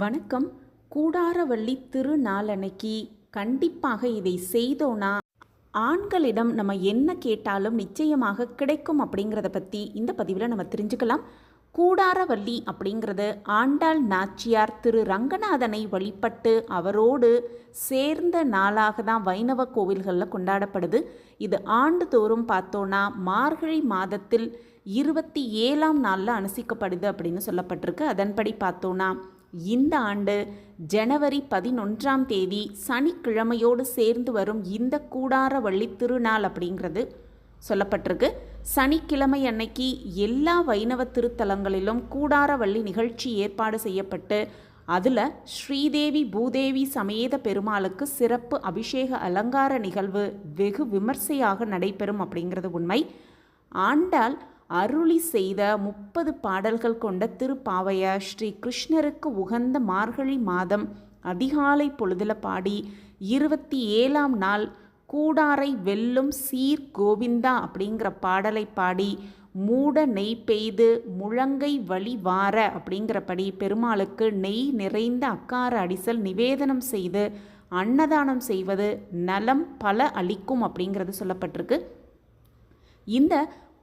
வணக்கம். கூடாரவள்ளி திருநாளன்னைக்கு கண்டிப்பாக இதை செய்தோன்னா ஆண்களிடம் நம்ம என்ன கேட்டாலும் நிச்சயமாக கிடைக்கும் அப்படிங்கிறத பற்றி இந்த பதிவில் நம்ம தெரிஞ்சுக்கலாம். கூடாரவள்ளி அப்படிங்கிறது ஆண்டாள் நாச்சியார் திரு ரங்கநாதனை வழிபட்டு அவரோடு சேர்ந்த நாளாக தான் வைணவ கோவில்களில் கொண்டாடப்படுது. இது ஆண்டுதோறும் பார்த்தோன்னா மார்கழி மாதத்தில் இருபத்தி ஏழாம் நாளில் அனுசிக்கப்படுது அப்படின்னு சொல்லப்பட்டிருக்கு. அதன்படி பார்த்தோன்னா இந்த ஆண்டு ஜனவரி பதினொன்றாம் தேதி சனிக்கிழமையோடு சேர்ந்து வரும் இந்த கூடாரவள்ளி திருநாள் அப்படிங்கிறது சொல்லப்பட்டிருக்கு. சனிக்கிழமை அன்னைக்கு எல்லா வைணவ திருத்தலங்களிலும் கூடாரவள்ளி நிகழ்ச்சி ஏற்பாடு செய்யப்பட்டு அதில் ஸ்ரீதேவி பூதேவி சமேத பெருமாளுக்கு சிறப்பு அபிஷேக அலங்கார நிகழ்வு வெகு விமர்சையாக நடைபெறும் அப்படிங்கிறது உண்மை. ஆண்டால் அருளி செய்த முப்பது பாடல்கள் கொண்ட திருப்பாவைய ஸ்ரீ கிருஷ்ணருக்கு உகந்த மார்கழி மாதம் அதிகாலை பொழுதில் பாடி இருபத்தி ஏழாம் நாள் கூடாரை வெல்லும் சீர் கோவிந்தா அப்படிங்கிற பாடலை பாடி மூட நெய் பெய்து முழங்கை வழி வார அப்படிங்கிறபடி பெருமாளுக்கு நெய் நிறைந்த அக்கார அடிசல் நிவேதனம் செய்து அன்னதானம் செய்வது நலம் பல அளிக்கும் அப்படிங்கிறது சொல்லப்பட்டிருக்கு. இந்த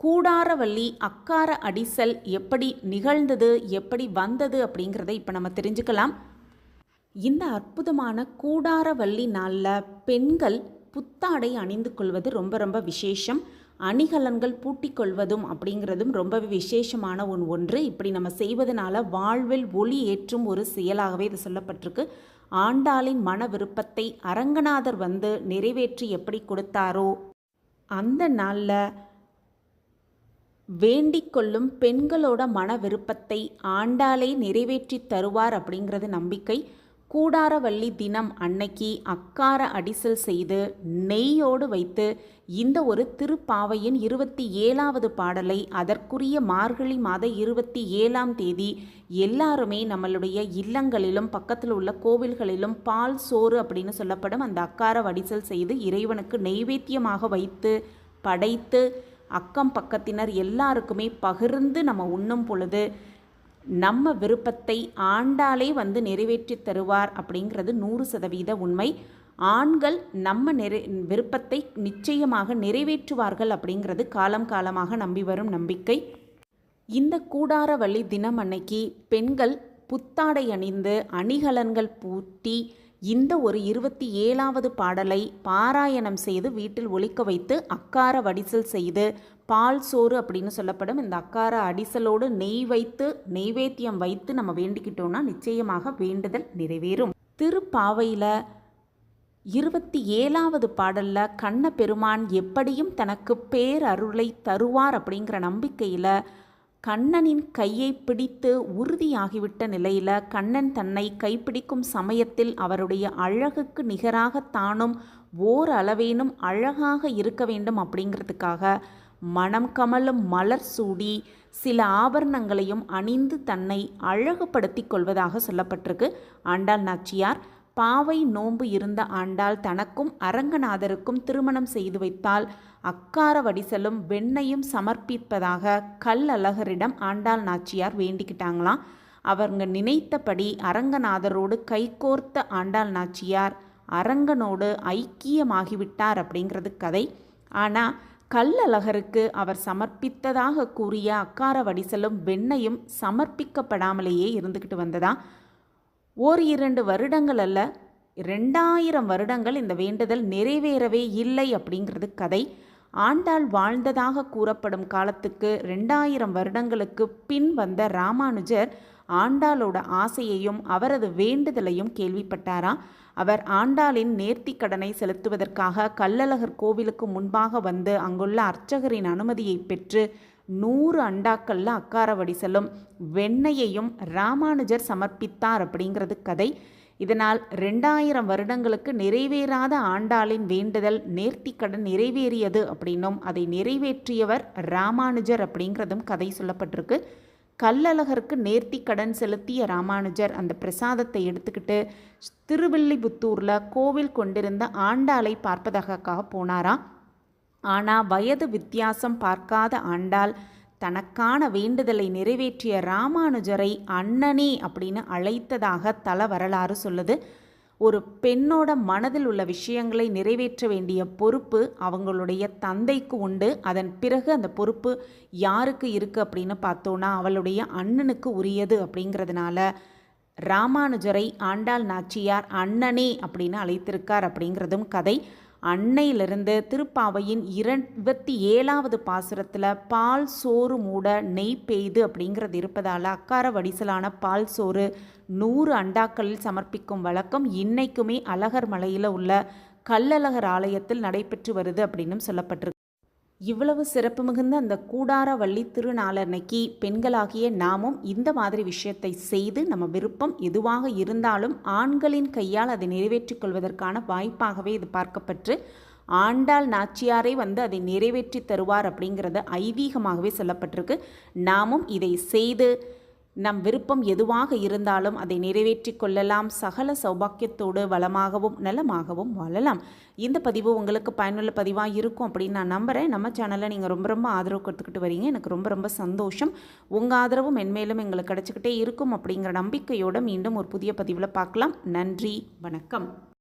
கூடாரவள்ளி அக்கார அடிசல் எப்படி நிகழ்ந்தது எப்படி வந்தது அப்படிங்கிறத இப்போ நம்ம தெரிஞ்சுக்கலாம். இந்த அற்புதமான கூடாரவள்ளி நாளில் பெண்கள் புத்தாடை அணிந்து கொள்வது ரொம்ப ரொம்ப விசேஷம். அணிகலன்கள் பூட்டிக்கொள்வதும் அப்படிங்கிறதும் ரொம்பவே விசேஷமான ஒன் ஒன்று. இப்படி நம்ம செய்வதனால வாழ்வில் ஒளி ஏற்றும் ஒரு செயலாகவே இது சொல்லப்பட்டிருக்கு. ஆண்டாளின் மன விருப்பத்தை அரங்கநாதர் வந்து நிறைவேற்றி எப்படி கொடுத்தாரோ அந்த நாளில் வேண்டிக் கொள்ளும் பெண்களோட மன விருப்பத்தை ஆண்டாலே நிறைவேற்றி தருவார் அப்படிங்கிறது நம்பிக்கை. கூடாரவள்ளி தினம் அன்னைக்கு அக்கார அடிசல் செய்து நெய்யோடு வைத்து இந்த ஒரு திருப்பாவையின் இருபத்தி ஏழாவது பாடலை அதற்குரிய மார்கழி மாத இருபத்தி ஏழாம் தேதி எல்லாருமே நம்மளுடைய இல்லங்களிலும் பக்கத்தில் உள்ள கோவில்களிலும் பால் சோறு அப்படின்னு சொல்லப்படும் அந்த அக்கார வடிசல் செய்து இறைவனுக்கு நெய்வேத்தியமாக வைத்து படைத்து அக்கம் பக்கத்தினர் எல்லாருக்குமே பகிர்ந்து நம்ம உண்ணும் பொழுது நம்ம விருப்பத்தை ஆண்டாலே வந்து நிறைவேற்றி தருவார் அப்படிங்கிறது நூறு சதவீத உண்மை. ஆண்கள் நம்ம நிறை விருப்பத்தை நிச்சயமாக நிறைவேற்றுவார்கள் அப்படிங்கிறது காலம் காலமாக நம்பி வரும் நம்பிக்கை. இந்த கூடாரவள்ளி தினம் அன்னைக்கு பெண்கள் புத்தாடை அணிந்து அணிகலன்கள் பூட்டி இந்த ஒரு இருபத்தி ஏழாவது பாடலை பாராயணம் செய்து வீட்டில் ஒழிக்க வைத்து அக்கார வடிசல் செய்து பால் சோறு அப்படின்னு சொல்லப்படும். இந்த அக்கார அடிசலோடு நெய் வைத்து நெய்வேத்தியம் வைத்து நம்ம வேண்டிக்கிட்டோம்னா நிச்சயமாக வேண்டுதல் நிறைவேறும். திருப்பாவையில் இருபத்தி ஏழாவது பாடலில் கண்ண பெருமான் எப்படியும் தனக்கு பேரருளை தருவார் அப்படிங்கிற நம்பிக்கையில் கண்ணனின் கையை பிடித்து உறுதியாகிவிட்ட நிலையில் கண்ணன் தன்னை கைப்பிடிக்கும் சமயத்தில் அவருடைய அழகுக்கு நிகராக தானும் ஓர் அளவேனும் அழகாக இருக்க வேண்டும் அப்படிங்கிறதுக்காக மனம் கமலும் மலர் சூடி சில ஆபரணங்களையும் அணிந்து தன்னை அழகுபடுத்தி கொள்வதாக சொல்லப்பட்டிருக்கு. ஆண்டாள் நாச்சியார் பாவை நோன்பு இருந்த ஆண்டாள் தனக்கும் அரங்கநாதருக்கும் திருமணம் செய்து வைத்தால் அக்கார வடிசலும் வெண்ணையும் சமர்ப்பிப்பதாக கல் அழகரிடம் ஆண்டாள் நாச்சியார் வேண்டிக்கிட்டாங்களாம். அவங்க நினைத்தபடி அரங்கநாதரோடு கைகோர்த்த ஆண்டாள் நாச்சியார் அரங்கனோடு ஐக்கியமாகிவிட்டார் அப்படிங்கிறது கதை. ஆனால் கல்லழகருக்கு அவர் சமர்ப்பித்ததாக கூறிய அக்கார வடிசலும் வெண்ணையும் சமர்ப்பிக்கப்படாமலேயே இருந்துக்கிட்டு வந்ததா? ஓர் இரண்டு வருடங்கள் அல்ல ரெண்டாயிரம் வருடங்கள் இந்த வேண்டுதல் நிறைவேறவே இல்லை அப்படிங்கிறது கதை. ஆண்டாள் வாழ்ந்ததாக கூறப்படும் காலத்துக்கு ரெண்டாயிரம் வருடங்களுக்கு பின் வந்த ராமானுஜர் ஆண்டாளோட ஆசையையும் அவரது வேண்டுதலையும் கேள்விப்பட்டாரா? அவர் ஆண்டாளின் நேர்த்தி கடனை செலுத்துவதற்காக கள்ளழகர் கோவிலுக்கு முன்பாக வந்து அங்குள்ள அர்ச்சகரின் அனுமதியை பெற்று நூறு அண்டாக்கள்ல அக்காரவடி செல்லும். வெண்ணையையும் ராமானுஜர் சமர்ப்பித்தார் அப்படிங்கிறது கதை. இதனால் ரெண்டாயிரம் வருடங்களுக்கு நிறைவேறாத ஆண்டாளின் வேண்டுதல் நேர்த்திக்கடன் நிறைவேறியது அப்படின்னும் அதை நிறைவேற்றியவர் ராமானுஜர் அப்படிங்கிறதும் கதை சொல்லப்பட்டிருக்கு. கல்லழகருக்கு நேர்த்தி கடன் செலுத்திய ராமானுஜர் அந்த பிரசாதத்தை எடுத்துக்கிட்டு திருவில்லிபுத்தூரில் கோவில் கொண்டிருந்த ஆண்டாளை பார்ப்பதற்காக போனாராம். ஆனால் வயது வித்தியாசம் பார்க்காத ஆண்டாள் தனக்கான வேண்டுதலை நிறைவேற்றிய ராமானுஜரை அண்ணனே அப்படின்னு அழைத்ததாக தல வரலாறு சொல்லுது. ஒரு பெண்ணோட மனதில் உள்ள விஷயங்களை நிறைவேற்ற வேண்டிய பொறுப்பு அவங்களுடைய தந்தைக்கு உண்டு. அதன் பிறகு அந்த பொறுப்பு யாருக்கு இருக்குது அப்படின்னு பார்த்தோன்னா அவளுடைய அண்ணனுக்கு உரியது அப்படிங்கிறதுனால ராமானுஜரை ஆண்டாள் நாச்சியார் அண்ணனே அப்படின்னு அழைத்திருக்கார் அப்படிங்கிறதும் கதை. அன்னையிலிருந்து திருப்பாவையின் இருபத்தி ஏழாவது பாசுரத்தில் பால் சோறு மூட நெய் பெய்து அப்படிங்கிறது இருப்பதால் அக்கார வடிசலான பால் சோறு நூறு அண்டாக்களில் சமர்ப்பிக்கும் வழக்கம் இன்னைக்குமே அழகர் மலையில் உள்ள கல்லழகர் ஆலயத்தில் நடைபெற்று வருது அப்படின்னும் சொல்லப்பட்டிருக்கு. இவ்வளவு சிறப்பு மிகுந்த அந்த கூடாரவள்ளி திருநாளன்னைக்கு பெண்களாகிய நாமும் இந்த மாதிரி விஷயத்தை செய்து நம்ம விருப்பம் எதுவாக இருந்தாலும் ஆண்களின் கையால் அதை நிறைவேற்றிக் கொள்வதற்கான வாய்ப்பாகவே இது பார்க்கப்பட்டு ஆண்டாள் நாச்சியாரை வந்து அதை நிறைவேற்றி தருவார் அப்படிங்கிறது ஐதீகமாகவே சொல்லப்பட்டிருக்கு. நாமும் இதை செய்து நம் விருப்பம் எதுவாக இருந்தாலும் அதை நிறைவேற்றிக் கொள்ளலாம். சகல சௌபாக்கியத்தோடு வளமாகவும் நலமாகவும் வாழலாம். இந்த பதிவு உங்களுக்கு பயனுள்ள பதிவாக இருக்கும் அப்படின்னு நான் நம்புகிறேன் நம்ம சேனலை நீங்கள் ரொம்ப ரொம்ப ஆதரவு கொடுத்துக்கிட்டு வரீங்க. எனக்கு ரொம்ப ரொம்ப சந்தோஷம். உங்கள் ஆதரவும் மென்மேலும் எங்களுக்கு கிடச்சிக்கிட்டே இருக்கும் அப்படிங்கிற நம்பிக்கையோடு மீண்டும் ஒரு புதிய பதிவில் பார்க்கலாம். நன்றி. வணக்கம்.